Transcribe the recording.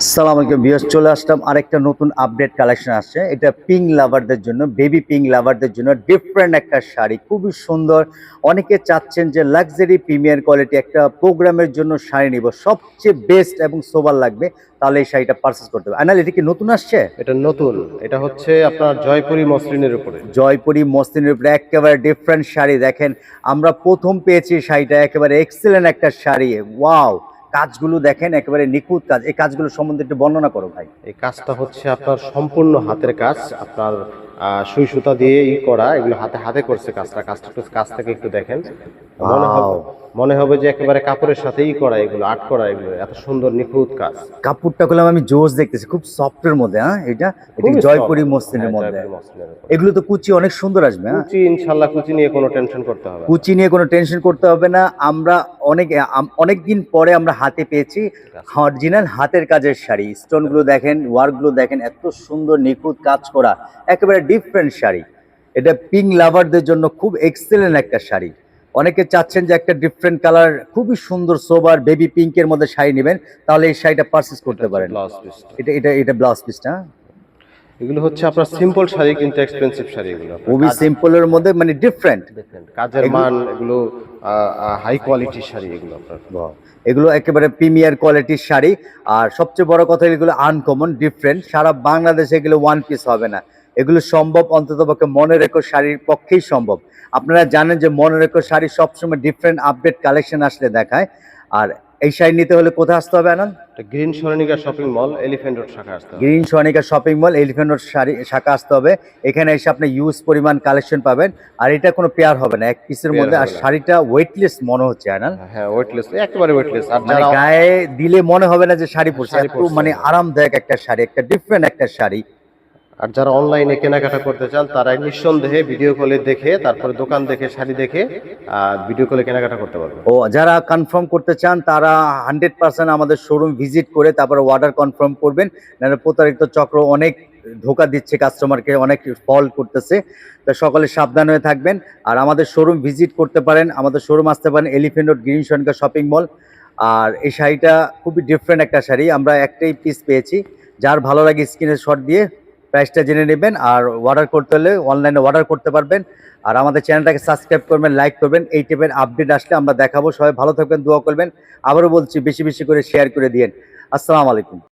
সালাম আলাইকুম বিয়স চলে আসলাম আরেকটা নতুন আপডেট কালেকশন আসছে। এটা পিঙ্ক লাভারদের জন্য বেবি পিঙ্ক লাভারদের জন্য ডিফারেন্ট একটা শাড়ি খুবই সুন্দর। অনেকে চাচ্ছেন যে লাক্সারি প্রিমিয়ার কোয়ালিটি একটা প্রোগ্রামের জন্য শাড়ি নিব। সবচেয়ে বেস্ট এবং সোবার লাগবে তাহলে এই শাড়িটা পারচেস করতে হবে। আনাল এটা কি নতুন আসছে? এটা নতুন। এটা হচ্ছে আপনার জয়পুরি মসলিনের উপরে। জয়পুরি মসলিনের উপরে একেবারে ডিফারেন্ট শাড়ি দেখেন। আমরা প্রথম পেয়েছি শাড়িটা একেবারে এক্সেলেন্ট একটা শাড়ি। ওয়াও কাজগুলো দেখেন একেবারে নিখুঁত কাজ। এই কাজগুলো সম্বন্ধে একটু বর্ণনা করো ভাই। এই কাজটা হচ্ছে আপনার সম্পূর্ণ হাতের কাজ আপনার সুই সুতা দিয়ে ই করা এগুলো হাতে হাতে করছে কাজটা। কাজটা একটু কাজ থেকে একটু দেখেন। মনে হবে মনে হবে যে একেবারে কাপড়ের সাথেই করা এগুলো আর্ট করা এগুলো এত সুন্দর নিখুঁত কাজ। কাপড়টা করলাম আমি জোস দেখতেছি খুব সফটের মধ্যে হ্যাঁ? এটা এটা জয়পুরি মসলিনের হ্যাঁ, মধ্যে। এগুলো তো কুচি অনেক সুন্দর আসবে হ্যাঁ? কুচি ইনশাল্লাহ কুচি নিয়ে কোনো টেনশন করতে হবে কুচি নিয়ে কোনো টেনশন করতে হবে না। আমরা অনেক অনেক দিন পরে আমরা হাতে পেয়েছি। অরিজিনাল হাতের কাজের শাড়ি। স্টোনগুলো দেখেন ওয়ার্কগুলো দেখেন এত সুন্দর নিখুঁত কাজ করা। একেবারে ডিফারেন্ট শাড়ি। এটা পিঙ্ক লাভারদের জন্য খুব এক্সেলেন্ট একটা শাড়ি। অনেকে চাচ্ছেন যে একটা ডিফারেন্ট কালার খুবই সুন্দর সোবার বেবি পিঙ্কের মধ্যে শাড়ি নেবেন তাহলে এই শাড়িটা পারচেজ করতে পারেন। এটা এটা এটা ব্লাউজ পিসটা এগুলো হচ্ছে আপনার সিম্পল শাড়ি কিন্তু এক্সপেন্সিভ শাড়ি এগুলো খুবই সিম্পলের মধ্যে মানে ডিফারেন্ট কাজের মান এগুলো হাই কোয়ালিটির শাড়ি এগুলো আপনার এগুলো একেবারে প্রিমিয়ার কোয়ালিটির শাড়ি। আর সবচেয়ে বড় কথা এগুলো আনকমন ডিফারেন্ট সারা বাংলাদেশে এগুলো ওয়ান পিস হবে না। এগুলো সম্ভব অন্ততপক্ষে মনে রেখো শাড়ির পক্ষেই সম্ভব। আপনারা জানেন যে মনে রেখো শাড়ি সবসময় ডিফারেন্ট আপডেট কালেকশন আসলে দেখায়। আর এই শাড়ি নিতে হলে কোথায় আসতে হবে আনন্দ? গ্রিন সরণিকা শপিং মল এলিফ্যান্ট রোড শাখা আসতে হবে। Green Sonika Shopping Mall Elephant Road শাখা আসতে হবে। এখানে এসে আপনি ইউজ পরিমাণ কালেকশন পাবেন। আর এটা কোনো পেয়ার হবে না এক পিসের মধ্যে। আর শাড়িটা ওয়েটলেস মনে হচ্ছে আনাল হ্যাঁ ওয়েটলেস একেবারে ওয়েটলেস আর মানে গায়ে দিলে মনে হবে না যে শাড়ি পরছে। মানে আরামদায়ক একটা শাড়ি একটা ডিফারেন্ট একটা শাড়ি। আর যারা অনলাইনে কেনাকাটা করতে চান তারা নিঃসন্দেহে ভিডিও কলে দেখে, তারপরে দোকান দেখে, শাড়ি দেখে ভিডিও কলে কেনাকাটা করতে পারবে। ও, যারা কনফার্ম করতে চান, তারা হান্ড্রেড পার্সেন্ট আমাদের শোরুম ভিজিট করে তারপরে অর্ডার কনফার্ম করবেন। প্রতারিত চক্র অনেক ধোকা দিচ্ছে কাস্টমারকে অনেক ফল করতেছে। তা সকলে সাবধান হয়ে থাকবেন। আর আমাদের শোরুম ভিজিট করতে পারেন। আমাদের শোরুম আসতে পারেন Elephant Road Green Sonika Shopping Mall আর এই শাড়িটা খুবই ডিফারেন্ট একটা শাড়ি। আমরা একটাই পিস পেয়েছি। যার ভালো লাগে স্ক্রিনে শট দিয়ে প্রাইসটা জেনে নেবেন আর অর্ডার করতে হলে অনলাইনে অর্ডার করতে পারবেন। আর আমাদের চ্যানেলটাকে সাবস্ক্রাইব করবেন লাইক করবেন, এই টাইপের আপডেট আসলে আমরা দেখাবো। সবাই ভালো থাকবেন, দোয়া করবেন। আবারও বলছি, বেশি বেশি করে শেয়ার করে দিয়েন। আসসালামু আলাইকুম।